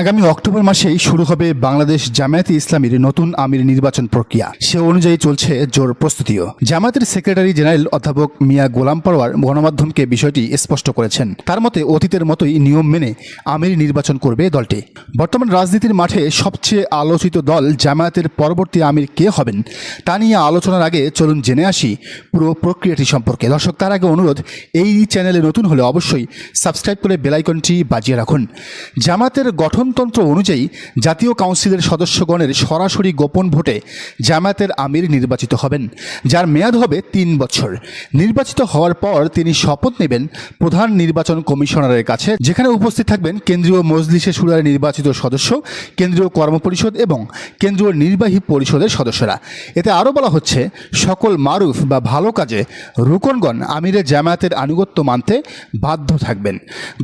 আগামী অক্টোবর মাসেই শুরু হবে বাংলাদেশ জামায়াতে ইসলামীর নতুন আমির নির্বাচন প্রক্রিয়া। সে অনুযায়ী চলছে জোর প্রস্তুতিও। জামায়াতের সেক্রেটারি জেনারেল অধ্যাপক মিয়া গোলাম পরোয়ার গণমাধ্যমকে বিষয়টি স্পষ্ট করেছেন। তার মতে, অতীতের মতোই নিয়ম মেনে আমির নির্বাচন করবে দলটি। বর্তমান রাজনীতির মাঠে সবচেয়ে আলোচিত দল জামায়াতের পরবর্তী আমির কে হবেন, তা নিয়ে আলোচনার আগে চলুন জেনে আসি পুরো প্রক্রিয়াটি সম্পর্কে। দর্শক, তার আগে অনুরোধ, এই চ্যানেলে নতুন হলে অবশ্যই সাবস্ক্রাইব করে বেলাইকনটি বাজিয়ে রাখুন। জামাতের গঠনতন্ত্র অনুযায়ী জাতীয় কাউন্সিলের সদস্যগণের সরাসরি গোপন ভোটে জামায়াতের আমির নির্বাচিত হবেন, যার মেয়াদ হবে তিন বছর। নির্বাচিত হওয়ার পর তিনি শপথ নেবেন প্রধান নির্বাচন কমিশনারের কাছে, যেখানে উপস্থিত থাকবেন কেন্দ্রীয় মজলিসে সুরার নির্বাচিত সদস্য, কেন্দ্রীয় কর্মপরিষদ এবং কেন্দ্রীয় নির্বাহী পরিষদের সদস্যরা। এতে আরও বলা হচ্ছে, সকল মারুফ বা ভালো কাজে রুকনগণ আমিরের জামায়াতের আনুগত্য মানতে বাধ্য থাকবেন।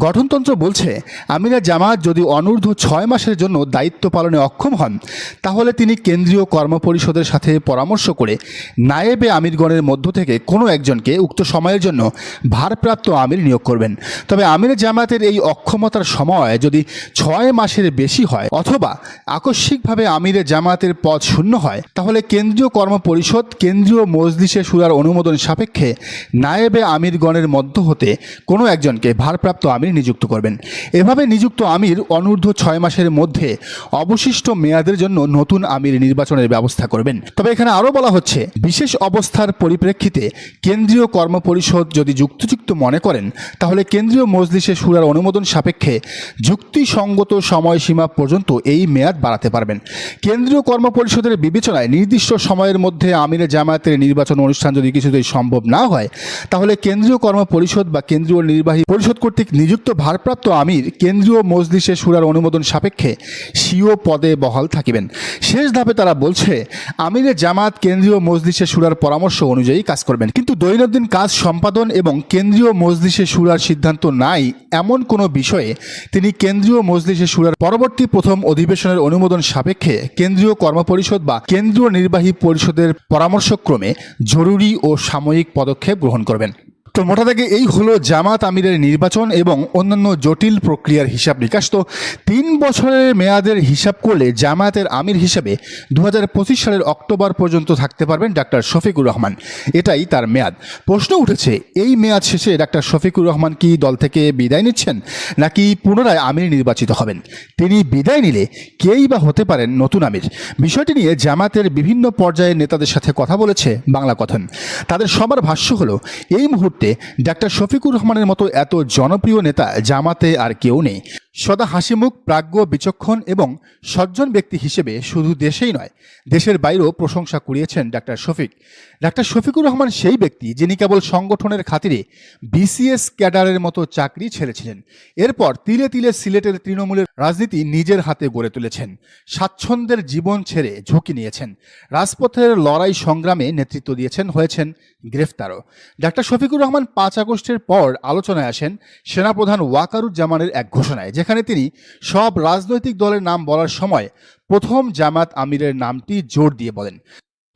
গঠনতন্ত্র বলছে, আমিরা জামায়াত যদি অনূর্ধ্ব ছয় মাসের জন্য দায়িত্ব পালনে অক্ষম হন, তাহলে তিনি কেন্দ্রীয় কর্মপরিষদের সাথে পরামর্শ করে নায়েবে আমিরগণের মধ্য থেকে কোনো একজনকে উক্ত সময়ের জন্য ভারপ্রাপ্ত আমির নিয়োগ করবেন। তবে আমির জামাতের এই অক্ষমতার সময় যদি ছয় মাসের বেশি হয় অথবা আকস্মিকভাবে আমিরে জামায়াতের পদ শূন্য হয়, তাহলে কেন্দ্রীয় কর্মপরিষদ কেন্দ্রীয় মজলিসে সুরার অনুমোদন সাপেক্ষে নায়েবে আমিরগণের মধ্য হতে কোনো একজনকে ভারপ্রাপ্ত আমির নিযুক্ত করবেন। এভাবে নিযুক্ত আমির অনূর্ধ্ব ছয় মাসের মধ্যে অবশিষ্ট মেয়াদের জন্য নতুন আমির নির্বাচনের ব্যবস্থা করবেন। তবে এখানে আরও বলা হচ্ছে, বিশেষ অবস্থার পরিপ্রেক্ষিতে কেন্দ্রীয় কর্মপরিষদ যদি যুক্তিযুক্ত মনে করেন, তাহলে কেন্দ্রীয় মজলিসে সুরার অনুমোদন সাপেক্ষে যুক্তিসঙ্গত সময়সীমা পর্যন্ত এই মেয়াদ বাড়াতে পারবেন। কেন্দ্রীয় কর্মপরিষদের বিবেচনায় নির্দিষ্ট সময়ের মধ্যে আমিরে জামায়াতের নির্বাচন অনুষ্ঠান যদি কিছুতেই সম্ভব না হয়, তাহলে কেন্দ্রীয় কর্মপরিষদ বা কেন্দ্রীয় নির্বাহী পরিষদ কর্তৃক নিযুক্ত ভারপ্রাপ্ত আমির কেন্দ্রীয় মজলিসে সুরার অনুমোদন সাপেক্ষে স্বীয় পদে বহাল থাকিবেন। শেষ ধাপে তারা বলছে, আমিরে জামাত কেন্দ্রীয় মজলিসে সুরার পরামর্শ অনুযায়ী কাজ করবেন। কিন্তু দৈনন্দিন কাজ সম্পাদন এবং কেন্দ্রীয় মজলিসে সুরার সিদ্ধান্ত নাই এমন কোনো বিষয়ে তিনি কেন্দ্রীয় মজলিসে সুরার পরবর্তী প্রথম অধিবেশনের অনুমোদন সাপেক্ষে কেন্দ্রীয় কর্মপরিষদ বা কেন্দ্রীয় নির্বাহী পরিষদের পরামর্শক্রমে জরুরি ও সাময়িক পদক্ষেপ গ্রহণ করবেন। তো মোটা থেকে এই হলো জামাত আমিরের নির্বাচন এবং অন্যান্য জটিল প্রক্রিয়ার হিসাব নিকাশ। তো তিন বছরের মেয়াদের হিসাব করলে জামায়াতের আমির হিসেবে দু হাজার পঁচিশ সালের অক্টোবর পর্যন্ত থাকতে পারবেন ডাক্তার শফিকুর রহমান। এটাই তার মেয়াদ। প্রশ্ন উঠেছে, এই মেয়াদ শেষে ডাক্তার শফিকুর রহমান কি দল থেকে বিদায় নিচ্ছেন নাকি পুনরায় আমির নির্বাচিত হবেন? তিনি বিদায় নিলে কেই বা হতে পারেন নতুন আমির? বিষয়টি নিয়ে জামাতের বিভিন্ন পর্যায়ের নেতাদের সাথে কথা বলেছে বাংলা কথন। তাদের সবার ভাষ্য হলো, এই মুহূর্তে ডাক্তার শফিকুর রহমানের মতো এত জনপ্রিয় নেতা জামাতে আর কেউ নেই। সদা হাসিমুখ, প্রাজ্ঞ, বিচক্ষণ এবং সজ্জন ব্যক্তি হিসেবে শুধু দেশেই নয়, দেশের বাইরেও প্রশংসা কুড়িয়েছেন ডাক্তার শফিক। ডাক্তার শফিকুর রহমান সেই ব্যক্তি যিনি কেবল সংগঠনের খাতিরে বিসিএস ক্যাডারের মতো চাকরি ছেড়েছিলেন। এরপর তিলে তিলে সিলেটের তৃণমূলের রাজনীতি নিজের হাতে গড়ে তুলেছেন। স্বাচ্ছন্দ্যের জীবন ছেড়ে ঝুঁকি নিয়েছেন। রাজপথের লড়াই সংগ্রামে নেতৃত্ব দিয়েছেন, হয়েছেন গ্রেফতারও। ডাক্তার শফিকুর রহমান পাঁচ আগস্টের পর আলোচনায় আসেন সেনাপ্রধান ওয়াকারুজ্জামানের এক ঘোষণায় যেখানে তিনি সব রাজনৈতিক দলের নাম বলার সময় প্রথম জামাত আমিরের নামটি জোর দিয়ে বলেন।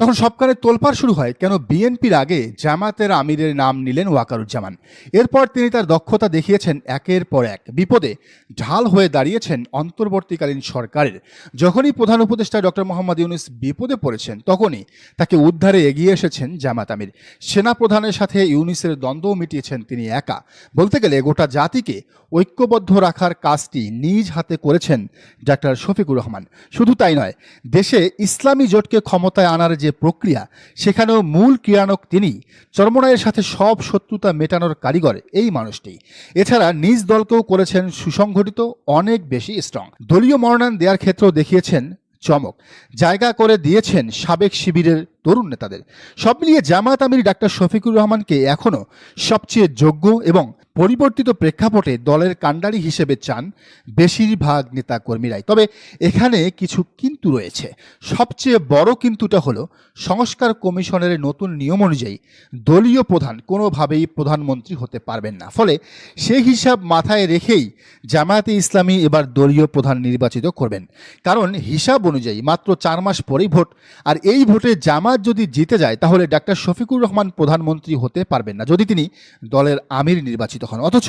তখন সবকারে তোলপাড় শুরু হয়, কেন বিএনপির আগে জামাতের আমিরের নাম নিলেন ওয়াকারুজ্জামান। এরপর তিনি তার দক্ষতা দেখিয়েছেন একের পর এক। বিপদে ঢাল হয়ে দাঁড়িয়েছেন অন্তর্বর্তীকালীন সরকারের। যখনই প্রধান উপদেষ্টা ডক্টর মোহাম্মদ ইউনুস বিপদে পড়েছেন, তখনই তাকে উদ্ধারে এগিয়ে এসেছেন জামাত আমির। সেনাপ্রধানের সাথে ইউনুসের দ্বন্দ্বও মিটিয়েছেন তিনি একা। বলতে গেলে গোটা জাতিকে ঐক্যবদ্ধ রাখার কাজটি নিজ হাতে করেছেন ডাক্তার শফিকুর রহমান। শুধু তাই নয়, দেশে ইসলামী জোটকে ক্ষমতায় আনার যে প্রক্রিয়া, সেখানেও মূল ক্রিয়ানক তিনি চরমনায়ের সাথে সব শত্রুতা মেটানোর কারিগর এই মানুষটি। এছাড়া নিজ দলকেও করেছেন সুসংগঠিত অনেক বেশি স্ট্রং দলীয় মনোনয়ন দেওয়ার ক্ষেত্রেও দেখিয়েছেন চমক। জায়গা করে দিয়েছেন সাবেক শিবিরের তরুণ নেতাদের। সব মিলিয়ে জামাত আমির ডাক্তার শফিকুর রহমানকে এখনও সবচেয়ে যোগ্য এবং পরিবর্তিত প্রেক্ষাপটে দলের কাণ্ডারি হিসেবে চান বেশিরভাগ নেতা কর্মীরাই তবে এখানে কিছু কিন্তু রয়েছে। সবচেয়ে বড় কিন্তুটা হলো সংস্কার কমিশনের নতুন নিয়ম অনুযায়ী দলীয় প্রধান কোনোভাবেই প্রধানমন্ত্রী হতে পারবেন না। ফলে সেই হিসাব মাথায় রেখেই জামায়াতে ইসলামী এবার দলীয় প্রধান নির্বাচিত করবেন। কারণ হিসাব অনুযায়ী মাত্র চার মাস পরেই ভোট। আর এই ভোটে জামাত যদি জিতে যায়, তাহলে ডাক্তার শফিকুর রহমান প্রধানমন্ত্রী হতে পারবেন না। যদি তিনি দলের আমির নির্বাচিত হন। অথচ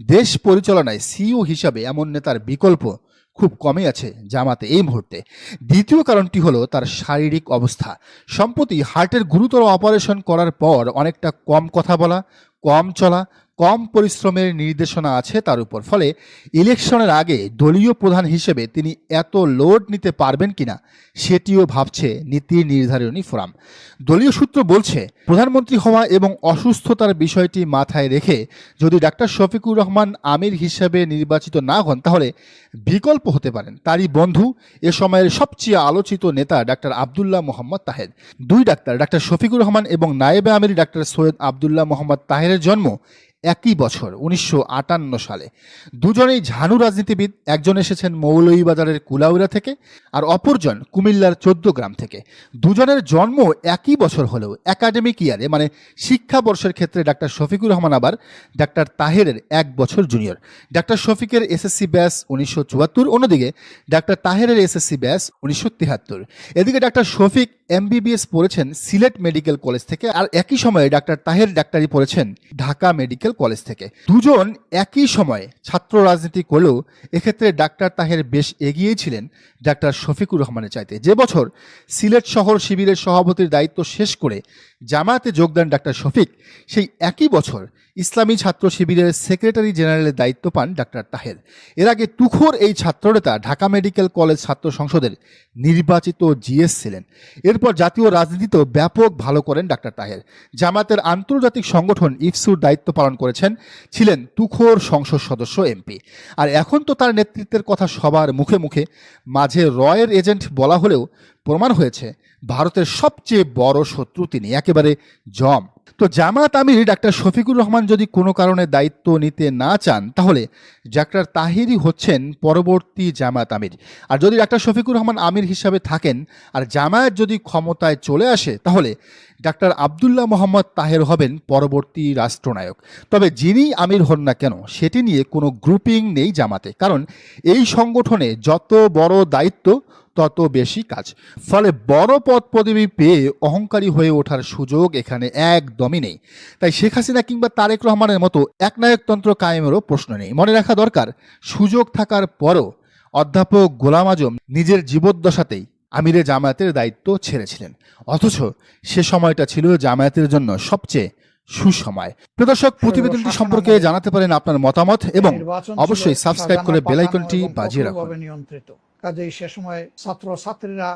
দেশ পরিচালনায় সিইও হিসাবে এমন নেতার বিকল্প খুব কমই আছে জামাতে এই মুহূর্তে। দ্বিতীয় কারণটি হলো তার শারীরিক অবস্থা। সম্প্রতি হার্টের গুরুতর অপারেশন করার পর অনেকটা কম কথা বলা, কম চলা কম পরিশ্রমের নির্দেশনা আছে তার উপর। ফলে ইলেকশনের আগে দলীয় প্রধান হিসেবে তিনি এত লোড নিতে পারবেন কিনা সেটিও ভাবছে নীতি নির্ধারণী ফোরাম। দলীয় সূত্র বলছে, প্রধানমন্ত্রী হওয়া এবং অসুস্থতার বিষয়টি মাথায় রেখে যদি ডাক্তার শফিকুর রহমান আমির হিসেবে নির্বাচিত না হন, তাহলে বিকল্প হতে পারেন। তারই বন্ধু এ সময়ের সবচেয়ে আলোচিত নেতা ডাক্তার আবদুল্লাহ মোহাম্মদ তাহের। দুই ডাক্তার ডাক্তার শফিকুর রহমান এবং নায়েবে আমির, ডাক্তার সৈয়দ আবদুল্লাহ মোহাম্মদ তাহেরের জন্ম একই বছর, উনিশশো আটান্ন সালে। দুজনেই ঝানু রাজনীতিবিদ, একজন এসেছেন মৌলভীবাজারের কুলাউড়া থেকে আর অপরজন কুমিল্লার গ্রাম থেকে। দুজনের জন্ম একই বছর হলেও একাডেমিক ইয়ারে মানে শিক্ষাবর্ষের ক্ষেত্রে ডাক্তার শফিকুর রহমান আবার ডাক্তার তাহেরের এক বছর জুনিয়র ডাক্তার শফিকের এসএসসি ব্যাস উনিশশো চুয়াত্তর, অন্যদিকে ডাক্তার তাহেরের এসএসসি ব্যাস উনিশশো তিহাত্তর। এদিকে ডাক্তার শফিক এমবিবিএস পড়েছেন সিলেট মেডিকেল কলেজ থেকে আর একই সময়ে ডাক্তার তাহের ডাক্তারি পড়েছেন ঢাকা মেডিকেল কলেজ থেকে। দুজন একই সময়ে ছাত্র রাজনীতি করলেও এক্ষেত্রে ডাক্তার তাহের বেশ এগিয়েছিলেন ডাক্তার শফিকুর রহমানের চাইতে। যে বছর সিলেট শহর শিবিরের সভাপতির দায়িত্ব শেষ করে জামায়াতে যোগ দেন ডাক্তার শফিক। সেই একই বছর ইসলামী ছাত্র শিবিরের সেক্রেটারি জেনারেলের দায়িত্ব পান ডাক্তার তাহের। এর আগে তুখোর এই ছাত্রনেতা ঢাকা মেডিকেল কলেজ ছাত্র সংসদের নির্বাচিত জিএস ছিলেন। এরপর জাতীয় রাজনীতিতেও ব্যাপক ভালো করেন ডাক্তার তাহের। জামাতের আন্তর্জাতিক সংগঠন ইফসুর দায়িত্ব পালন করেছেন, ছিলেন তুখোর সংসদ সদস্য এমপি। আর এখন তো তার নেতৃত্বের কথা সবার মুখে মুখে। মাঝে রয়ের এজেন্ট বলা হলেও প্রমাণ হয়েছে, ভারতের সবচেয়ে বড় শত্রু তিনি, একেবারে জম। তো জামাত আমির ডাক্তার শফিকুর রহমান যদি কোনো কারণে দায়িত্ব নিতে না চান, তাহলে ডাক্তার তাহিরই হচ্ছেন পরবর্তী জামাত আমির। আর যদি ডাক্তার শফিকুর রহমান আমির হিসাবে থাকেন, আর জামায়াত যদি ক্ষমতায় চলে আসে, তাহলে ডাক্তার আবদুল্লাহ মোহাম্মদ তাহের হবেন পরবর্তী রাষ্ট্রনায়ক। তবে যিনি আমির হন না কেন, সেটি নিয়ে কোনো গ্রুপিং নেই জামাতে। কারণ এই সংগঠনে যত বড় দায়িত্ব তত বেশি কাজ। ফলে বড় পদ পদবি পেয়ে অহংকারী হয়ে ওঠার সুযোগ এখানে একদমই নেই। তাই শেখ হাসিনা কিংবা তারেক রহমানের মতো একনায়কতন্ত্র কায়েমেরও প্রশ্ন নেই। মনে রাখা দরকার, সুযোগ থাকার পরও অধ্যাপক গোলাম আজম নিজের জীবদ্দশাতেই আমিরে জামায়াতের দায়িত্ব ছেড়েছিলেন। অথচ সে সময়টা ছিল জামায়াতের জন্য সবচেয়ে সুসময়। প্রদর্শক প্রতিবেদনটি সম্পর্কে জানাতে পারেন আপনার মতামত এবং অবশ্যই সাবস্ক্রাইব করে বেলাইকনটি বেল আইকনটি বাজিয়ে রাখুন। নিয়ন্ত্রিত। কাজেই সে সময় ছাত্র ছাত্রীরা